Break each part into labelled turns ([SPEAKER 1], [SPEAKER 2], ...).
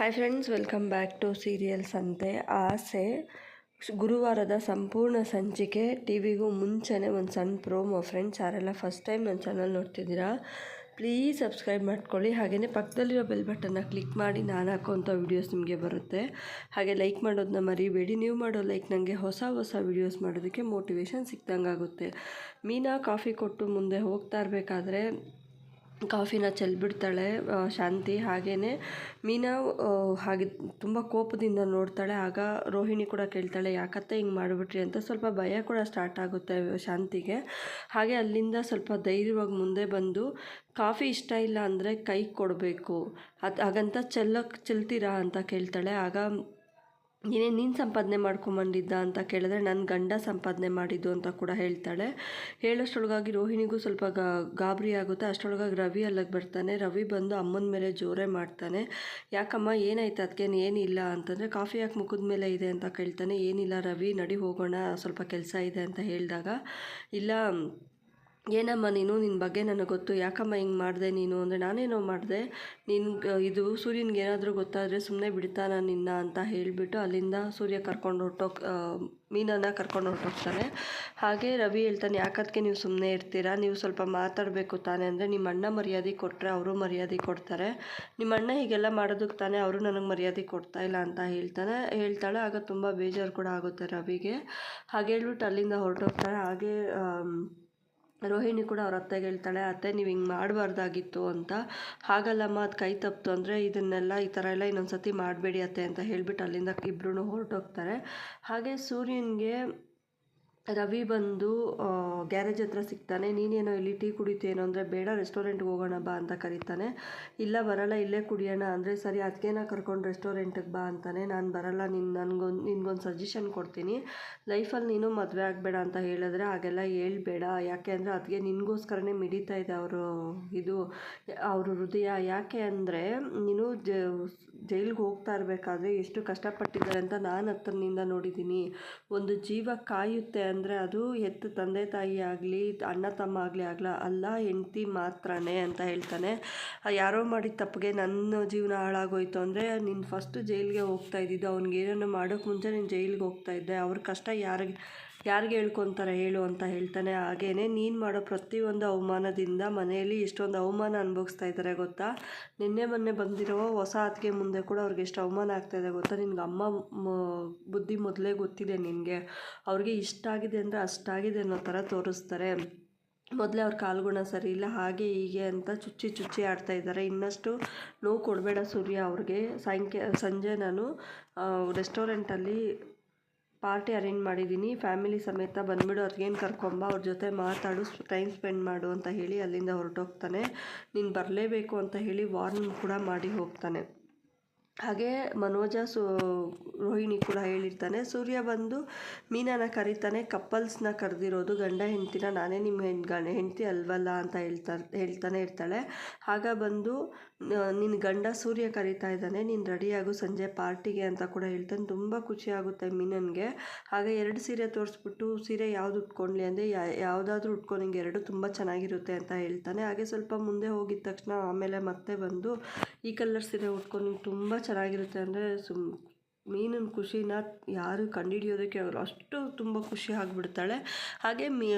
[SPEAKER 1] Hi friends welcome back to serials ಅಂತೆ ಆಸೆ, ಗುರುವಾರದ ಸಂಪೂರ್ಣ ಸಂಚಿಕೆ ಟಿ ವಿಗೂ ಮುಂಚೆನೇ ಒಂದು ಸಣ್ಣ ಪ್ರೋಮೋ ಫ್ರೆಂಡ್ಸ್ ಯಾರೆಲ್ಲ ಫಸ್ಟ್ ಟೈಮ್ ನನ್ನ ಚಾನಲ್ ನೋಡ್ತಿದ್ದೀರಾ ಪ್ಲೀಸ್ ಸಬ್ಸ್ಕ್ರೈಬ್ ಮಾಡ್ಕೊಳ್ಳಿ. ಹಾಗೆಯೇ ಪಕ್ಕದಲ್ಲಿರೋ ಬೆಲ್ ಬಟನ್ನ ಕ್ಲಿಕ್ ಮಾಡಿ ನಾನು ಹಾಕೋಂಥ ವೀಡಿಯೋಸ್ ನಿಮಗೆ ಬರುತ್ತೆ. ಹಾಗೆ ಲೈಕ್ ಮಾಡೋದನ್ನ ಮರಿಬೇಡಿ. ನೀವು ಮಾಡೋ ಲೈಕ್ ನನಗೆ ಹೊಸ ಹೊಸ ವೀಡಿಯೋಸ್ ಮಾಡೋದಕ್ಕೆ ಮೋಟಿವೇಶನ್ ಸಿಕ್ದಂಗೆ ಆಗುತ್ತೆ ಮೀನಾ ಕಾಫಿ ಕೊಟ್ಟು ಮುಂದೆ ಹೋಗ್ತಾ ಇರಬೇಕಾದ್ರೆ ಕಾಫಿನ ಚೆಲ್ಬಿಡ್ತಾಳೆ ಶಾಂತಿ ಹಾಗೆಯೇ ಮೀನಾ ಹಾಗೆ ತುಂಬ ಕೋಪದಿಂದ ನೋಡ್ತಾಳೆ. ಆಗ ರೋಹಿಣಿ ಕೂಡ ಕೇಳ್ತಾಳೆ ಯಾಕತ್ತ ಹಿಂಗೆ ಮಾಡಿಬಿಟ್ರಿ? ಅಂತ ಸ್ವಲ್ಪ ಭಯ ಕೂಡ ಸ್ಟಾರ್ಟ್ ಆಗುತ್ತೆ ಶಾಂತಿಗೆ. ಹಾಗೆ ಅಲ್ಲಿಂದ ಸ್ವಲ್ಪ ಧೈರ್ಯವಾಗಿ ಮುಂದೆ ಬಂದು, ಕಾಫಿ ಇಷ್ಟ ಇಲ್ಲ ಅಂದರೆ ಕೈ ಕೊಡಬೇಕು. ಅದು, ಹಾಗಂತ ಚೆಲ್ಲಕ್ಕೆ ಚೆಲ್ತೀರಾ? ಅಂತ ಕೇಳ್ತಾಳೆ. ಆಗ ನೀನೇ ನೀನು ಸಂಪಾದನೆ ಮಾಡ್ಕೊಂಬಂದಿದ್ದ ಅಂತ ಕೇಳಿದ್ರೆ ನನ್ನ ಗಂಡ ಸಂಪಾದನೆ ಮಾಡಿದ್ದು ಅಂತ ಕೂಡ ಹೇಳ್ತಾಳೆ. ಹೇಳೋಷ್ಟೊಳಗಾಗಿ ರೋಹಿಣಿಗೂ ಸ್ವಲ್ಪ ಗಾಬರಿ ಆಗುತ್ತೆ. ಅಷ್ಟರೊಳಗಾಗಿ ರವಿ ಅಲ್ಲಿಗೆ ಬರ್ತಾನೆ. ರವಿ ಬಂದು ಅಮ್ಮನ ಮೇಲೆ ಜೋರೆ ಮಾಡ್ತಾನೆ. ಯಾಕಮ್ಮ, ಏನಾಯ್ತು? ಅದಕ್ಕೇನು ಏನಿಲ್ಲ ಅಂತಂದರೆ ಕಾಫಿ ಯಾಕೆ ಮುಖದ ಮೇಲೆ ಇದೆ ಅಂತ ಕೇಳ್ತಾನೆ. ಏನಿಲ್ಲ ರವಿ, ನಡಿ ಹೋಗೋಣ. ಸ್ವಲ್ಪ ಕೆಲಸ ಇದೆ ಅಂತ ಹೇಳಿದಾಗ, ಇಲ್ಲ ಏನಮ್ಮ ನೀನು? ನಿನ್ನ ಬಗ್ಗೆ ನನಗೆ ಗೊತ್ತು. ಯಾಕಮ್ಮ ಹಿಂಗೆ ಮಾಡಿದೆ ನೀನು? ಅಂದರೆ ನಾನೇನೋ ಮಾಡಿದೆ. ನಿನ್ನ ಇದು ಸೂರ್ಯನಿಗೆ ಏನಾದರೂ ಗೊತ್ತಾದರೆ ಸುಮ್ಮನೆ ಬಿಡ್ತಾನ ನಿನ್ನ ಅಂತ ಹೇಳಿಬಿಟ್ಟು ಅಲ್ಲಿಂದ ಸೂರ್ಯ ಕರ್ಕೊಂಡು ಹೊರ್ಟೋಗ್ ಮೀನನ್ನು ಕರ್ಕೊಂಡು ಹೊರಟೋಗ್ತಾನೆ. ಹಾಗೆ ರವಿ ಹೇಳ್ತಾನೆ ಯಾಕದಕ್ಕೆ ನೀವು ಸುಮ್ಮನೆ ಇರ್ತೀರಾ? ನೀವು ಸ್ವಲ್ಪ ಮಾತಾಡಬೇಕು ತಾನೆ. ಅಂದರೆ ನಿಮ್ಮ ಅಣ್ಣ ಮರ್ಯಾದೆ ಕೊಟ್ಟರೆ ಅವರು ಮರ್ಯಾದೆ ಕೊಡ್ತಾರೆ. ನಿಮ್ಮ ಅಣ್ಣ ಹೀಗೆಲ್ಲ ಮಾಡೋದಕ್ಕೆ ತಾನೇ ಅವರು ನನಗೆ ಮರ್ಯಾದೆ ಕೊಡ್ತಾ ಇಲ್ಲ ಅಂತ ಹೇಳ್ತಾನೆ. ಹೇಳ್ತಾಳೆ, ಆಗ ತುಂಬ ಬೇಜಾರು ಕೂಡ ಆಗುತ್ತೆ ರವಿಗೆ. ಹಾಗೆ ಹೇಳ್ಬಿಟ್ಟು ಅಲ್ಲಿಂದ ಹೊರಟೋಗ್ತಾರೆ ಹಾಗೆ ರೋಹಿಣಿ ಕೂಡ ಅವ್ರ ಅತ್ತೆಗೆ ಹೇಳ್ತಾಳೆ, ಅತ್ತೆ, ನೀವು ಹಿಂಗೆ ಮಾಡಬಾರ್ದಾಗಿತ್ತು ಅಂತ. ಹಾಗಲ್ಲಮ್ಮ, ಅದು ಕೈ ತಪ್ಪಿತು ಅಂದರೆ ಇದನ್ನೆಲ್ಲ ಈ ಥರ ಎಲ್ಲ ಇನ್ನೊಂದು ಸತಿ ಮಾಡಬೇಡಿ ಅತ್ತೆ ಅಂತ ಹೇಳಿಬಿಟ್ಟು ಅಲ್ಲಿಂದ ಇಬ್ಬರೂ ಹೊರಟೋಗ್ತಾರೆ. ಹಾಗೆ ಸೂರ್ಯನಿಗೆ ರವಿ ಬಂದು ಗ್ಯಾರೇಜ್ ಹತ್ರ ಸಿಗ್ತಾನೆ. ನೀನೇನೋ ಇಲ್ಲಿ ಟೀ ಕುಡಿತೇನೋ ಅಂದರೆ ಬೇಡ, ರೆಸ್ಟೋರೆಂಟ್ಗೆ ಹೋಗೋಣ ಬಾ ಅಂತ ಕರೀತಾನೆ. ಇಲ್ಲ, ಬರಲ್ಲ, ಇಲ್ಲೇ ಕುಡಿಯೋಣ ಅಂದರೆ ಸರಿ ಅದಕ್ಕೇನ ಕರ್ಕೊಂಡು ರೆಸ್ಟೋರೆಂಟಿಗೆ ಬಾ ಅಂತಾನೆ. ನಾನು ಬರಲ್ಲ ನಿನ್ನ ನನಗೊಂದು, ನಿನಗೊಂದು ಸಜೆಷನ್ ಕೊಡ್ತೀನಿ. ಲೈಫಲ್ಲಿ ನೀನು ಮದುವೆ ಆಗಬೇಡ ಅಂತ ಹೇಳಿದ್ರೆ ಹಾಗೆಲ್ಲ ಹೇಳ್ಬೇಡ. ಯಾಕೆ ಅಂದರೆ ಅದಕ್ಕೆ ನಿನಗೋಸ್ಕರನೇ ಮಿಡಿತಾ ಇದೆ ಅವರು ಇದು, ಅವ್ರ ಹೃದಯ. ಯಾಕೆ ಅಂದರೆ ನೀನು ಜೈಲಿಗೆ ಹೋಗ್ತಾ ಇರಬೇಕಾದ್ರೆ ಎಷ್ಟು ಕಷ್ಟಪಟ್ಟಿದ್ದಾರೆ ಅಂತ ನಾನು ಹತ್ರನಿಂದ ನೋಡಿದ್ದೀನಿ. ಒಂದು ಜೀವ ಕಾಯುತ್ತೆ ಅಂದರೆ ಅದು ಹೆತ್ತ ತಂದೆ ತಾಯಿ ಆಗಲಿ, ಅಣ್ಣ ತಮ್ಮ ಆಗಲಿ ಆಗಲ, ಅಲ್ಲ, ಹೆಂಡ್ತಿ ಮಾತ್ರನೇ ಅಂತ ಹೇಳ್ತಾನೆ. ಯಾರೋ ಮಾಡಿದ ತಪ್ಪಿಗೆ ನನ್ನ ಜೀವನ ಹಾಳಾಗೋಯ್ತು ಅಂದರೆ ನೀನು ಫಸ್ಟು ಜೈಲಿಗೆ ಹೋಗ್ತಾ ಇದ್ದಿದ್ದು. ಅವ್ನಿಗೆ ಏನನ್ನು ಮಾಡೋಕ್ಕೆ ಮುಂಚೆ ನೀನು ಜೈಲಿಗೆ ಹೋಗ್ತಾ ಇದ್ದೆ. ಅವ್ರ ಕಷ್ಟ ಯಾರಿಗೆ ಯಾರಿಗೆ ಹೇಳ್ಕೊತಾರೆ ಹೇಳು ಅಂತ ಹೇಳ್ತಾನೆ. ಹಾಗೇನೆ ನೀನು ಮಾಡೋ ಪ್ರತಿಯೊಂದು ಅವಮಾನದಿಂದ ಮನೆಯಲ್ಲಿ ಎಷ್ಟೊಂದು ಅವಮಾನ ಅನುಭವಿಸ್ತಾ ಇದ್ದಾರೆ ಗೊತ್ತಾ? ನಿನ್ನೆ ಮೊನ್ನೆ ಬಂದಿರೋ ಹೊಸ ಅತ್ತಿಗೆ ಮುಂದೆ ಕೂಡ ಅವ್ರಿಗೆ ಎಷ್ಟು ಅವಮಾನ ಆಗ್ತಾಯಿದೆ ಗೊತ್ತಾ? ನಿನ್ಗೆ ಅಮ್ಮ ಬುದ್ಧಿ ಮೊದಲೇ ಗೊತ್ತಿದೆ ನಿನಗೆ. ಅವ್ರಿಗೆ ಇಷ್ಟ ಆಗಿದೆ ಅಂದರೆ ಅಷ್ಟಾಗಿದೆ ಅನ್ನೋ ಥರ ತೋರಿಸ್ತಾರೆ. ಮೊದಲೇ ಅವ್ರ ಕಾಲ್ಗುಣ ಸರಿ ಇಲ್ಲ, ಹಾಗೆ ಹೀಗೆ ಅಂತ ಚುಚ್ಚಿ ಚುಚ್ಚಿ ಆಡ್ತಾ ಇದ್ದಾರೆ. ಇನ್ನಷ್ಟು ನೋವು ಕೊಡಬೇಡ ಸೂರ್ಯ ಅವ್ರಿಗೆ. ಸಾಯಂಕ, ಸಂಜೆ ನಾನು ರೆಸ್ಟೋರೆಂಟಲ್ಲಿ ಪಾರ್ಟಿ ಅರೇಂಜ್ ಮಾಡಿದ್ದೀನಿ ಫ್ಯಾಮಿಲಿ ಸಮೇತ ಬಂದ್ಬಿಡು, ಅವ್ರಿಗೇನು ಕರ್ಕೊಂಬ, ಅವ್ರ ಜೊತೆ ಮಾತಾಡು ಟೈಮ್ ಸ್ಪೆಂಡ್ ಮಾಡು ಅಂತ ಹೇಳಿ ಅಲ್ಲಿಂದ ಹೊರಟೋಗ್ತಾನೆ. ನೀನು ಬರಲೇಬೇಕು ಅಂತ ಹೇಳಿ ವಾರ್ನ್ ಕೂಡ ಮಾಡಿ ಹೋಗ್ತಾನೆ. ಹಾಗೆ ಮನೋಜ ಸು, ರೋಹಿಣಿ ಕೂಡ ಹೇಳಿರ್ತಾನೆ, ಸೂರ್ಯ ಬಂದು ಮೀನನ ಕರೀತಾನೆ ಕಪ್ಪಲ್ಸ್ನ ಕರೆದಿರೋದು ಗಂಡ ಹೆಂಡ್ತಿನ ನಾನೇ ನಿಮ್ಮ ಹೆಣ್, ಗಂಡ ಹೆಂಡ್ತಿ ಅಲ್ವಲ್ಲ ಅಂತ ಹೇಳ್ತಾ ಹೇಳ್ತಾನೆ ಇರ್ತಾಳೆ. ಆಗ ಬಂದು ನಿನ್ನ ಗಂಡ ಸೂರ್ಯ ಕರೀತಾ ಇದ್ದಾನೆ, ನೀನು ರೆಡಿಯಾಗು ಸಂಜೆ ಪಾರ್ಟಿಗೆ ಅಂತ ಕೂಡ ಹೇಳ್ತಾನೆ. ತುಂಬ ಖುಷಿ ಆಗುತ್ತೆ ಮೀನನ್ಗೆ. ಹಾಗೆ ಎರಡು ಸೀರೆ ತೋರಿಸ್ಬಿಟ್ಟು, ಸೀರೆ ಯಾವ್ದು ಉಟ್ಕೊಂಡ್ಲಿ ಅಂದರೆ ಯಾವುದಾದ್ರೂ ಉಟ್ಕೊಂಡು ನಿಂಗೆ ಎರಡು ತುಂಬ ಚೆನ್ನಾಗಿರುತ್ತೆ ಅಂತ ಹೇಳ್ತಾನೆ. ಹಾಗೆ ಸ್ವಲ್ಪ ಮುಂದೆ ಹೋಗಿದ ತಕ್ಷಣ ಆಮೇಲೆ ಮತ್ತೆ ಬಂದು ಈ ಕಲರ್ ಸೀರೆ ಉಟ್ಕೊಂಡು ತುಂಬ ಚೆನ್ನಾಗಿರುತ್ತೆ ಅಂದರೆ ಸುಮ್ ಮೀನಿನ ಖುಷಿನ ಯಾರು ಕಂಡುಹಿಡಿಯೋದಕ್ಕೆ ಅವರು ಅಷ್ಟು ತುಂಬ ಖುಷಿ ಆಗಿಬಿಡ್ತಾಳೆ. ಹಾಗೆ ಮೀ,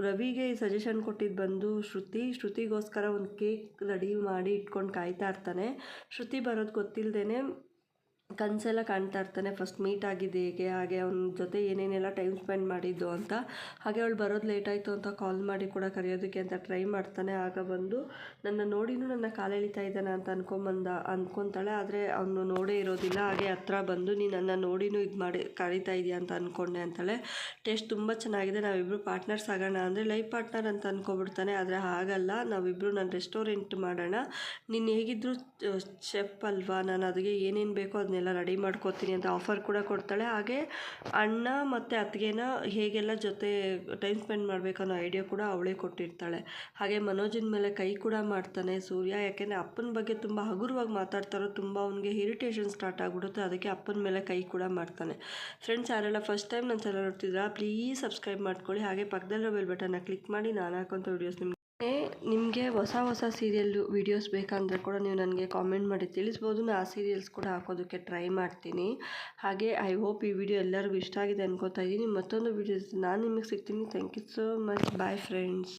[SPEAKER 1] ರವಿಗೆ ಸಜೆಷನ್ ಕೊಟ್ಟಿದ್ದು ಬಂದು ಶ್ರುತಿ. ಶ್ರುತಿಗೋಸ್ಕರ ಒಂದು ಕೇಕ್ ರೆಡಿ ಮಾಡಿ ಇಟ್ಕೊಂಡು ಕಾಯ್ತಾ ಇರ್ತಾನೆ. ಶ್ರುತಿ ಬರೋದು ಗೊತ್ತಿಲ್ಲದೇ ಕನಸೆಲ್ಲ ಕಾಣ್ತಾ ಇರ್ತಾನೆ ಫಸ್ಟ್ ಮೀಟ್ ಆಗಿದ್ದು ಹೇಗೆ, ಹಾಗೆ ಅವನ ಜೊತೆ ಏನೇನೆಲ್ಲ ಟೈಮ್ ಸ್ಪೆಂಡ್ ಮಾಡಿದ್ದು ಅಂತ. ಹಾಗೆ ಅವಳು ಬರೋದು ಲೇಟ್ ಆಯಿತು ಅಂತ ಕಾಲ್ ಮಾಡಿ ಕೂಡ ಕರೆಯೋದಕ್ಕೆ ಅಂತ ಟ್ರೈ ಮಾಡ್ತಾನೆ. ಆಗ ಬಂದು ನನ್ನ ನೋಡಿನೂ ನನ್ನ ಕಾಲು ಎಳಿತಾ ಇದ್ದಾನೆ ಅಂತ ಅನ್ಕೊಂಬಂದ ಅಂದ್ಕೊತಾಳೆ ಆದರೆ ಅವನು ನೋಡೇ ಇರೋದಿಲ್ಲ. ಹಾಗೆ ಹತ್ರ ಬಂದು ನೀನು ನನ್ನ ನೋಡಿನೂ ಇದು ಮಾಡಿ, ಕರೀತಾ ಇದೆಯಾ ಅಂತ ಅಂದ್ಕೊಂಡೆ ಅಂತಾಳೆ. ಟೇಸ್ಟ್ ತುಂಬ ಚೆನ್ನಾಗಿದೆ. ನಾವಿಬ್ಬರು ಪಾರ್ಟ್ನರ್ಸ್ ಆಗೋಣ ಅಂದರೆ ಲೈಫ್ ಪಾರ್ಟ್ನರ್ ಅಂತ ಅಂದ್ಕೊಬಿಡ್ತಾನೆ ಆದರೆ ಹಾಗಲ್ಲ. ನಾವಿಬ್ಬರು ನಾನು ರೆಸ್ಟೋರೆಂಟ್ ಮಾಡೋಣ. ನೀನು ಹೇಗಿದ್ದರೂ ಶೆಫ್ ಅಲ್ವಾ? ನಾನು ಅದಕ್ಕೆ ಏನೇನು ಬೇಕೋ ಅದನ್ನೆಲ್ಲ ರೆಡಿ ಮಾಡ್ಕೊತೀನಿ ಅಂತ ಆಫರ್ ಕೂಡ ಕೊಡ್ತಾಳೆ. ಹಾಗೆ ಅಣ್ಣ ಮತ್ತು ಅತ್ತಿಗೆನ ಹೇಗೆಲ್ಲ ಜೊತೆ ಟೈಮ್ ಸ್ಪೆಂಡ್ ಮಾಡಬೇಕನ್ನೋ ಐಡಿಯಾ ಕೂಡ ಅವಳೇ ಕೊಟ್ಟಿರ್ತಾಳೆ. ಹಾಗೆ ಮನೋಜಿನ ಮೇಲೆ ಕೈ ಕೂಡ ಮಾಡ್ತಾನೆ ಸೂರ್ಯ. ಯಾಕೆಂದರೆ ಅಪ್ಪನ ಬಗ್ಗೆ ತುಂಬ ಹಗುರವಾಗಿ ಮಾತಾಡ್ತಾರೋ ತುಂಬ ಅವನಿಗೆ ಇರಿಟೇಷನ್ ಸ್ಟಾರ್ಟ್ ಆಗಿಬಿಡುತ್ತೆ. ಅದಕ್ಕೆ ಅಪ್ಪನ ಮೇಲೆ ಕೈ ಕೂಡ ಮಾಡ್ತಾನೆ. ಫ್ರೆಂಡ್ಸ್ ಯಾರೆಲ್ಲ ಫಸ್ಟ್ ಟೈಮ್ ನನ್ನ ಚಾನಲ್ ನೋಡ್ತಿದ್ರೆ ಪ್ಲೀಸ್ ಸಬ್ಸ್ಕ್ರೈಬ್ ಮಾಡ್ಕೊಳ್ಳಿ. ಹಾಗೆ ಪಕ್ಕದಲ್ಲಿರೋ ಬೆಲ್ ಬಟನ್ನ ಕ್ಲಿಕ್ ಮಾಡಿ ನಾನು ಹಾಕೋಂಥ ವೀಡಿಯೋಸ್ ನಿಮ್ಗೆ ನಿಮಗೆ ಹೊಸ ಹೊಸ ಸೀರಿಯಲ್ಲು ವೀಡಿಯೋಸ್ ಬೇಕಂದರೆ ಕೂಡ ನೀವು ನನಗೆ ಕಾಮೆಂಟ್ ಮಾಡಿ, ತಿಳಿಸ್ಬೋದು. ನಾನು ಆ ಸೀರಿಯಲ್ಸ್ ಕೂಡ ಹಾಕೋದಕ್ಕೆ ಟ್ರೈ ಮಾಡ್ತೀನಿ. ಹಾಗೆ ಐ ಹೋಪ್ ಈ ವಿಡಿಯೋ ಎಲ್ಲರಿಗೂ ಇಷ್ಟ ಆಗಿದೆ ಅನ್ಕೋತಾ ಇದ್ದೀನಿ. ಮತ್ತೊಂದು ವಿಡಿಯೋಸ್ ನಾನು ನಿಮಗೆ ಸಿಗ್ತೀನಿ. Thank you so much bye friends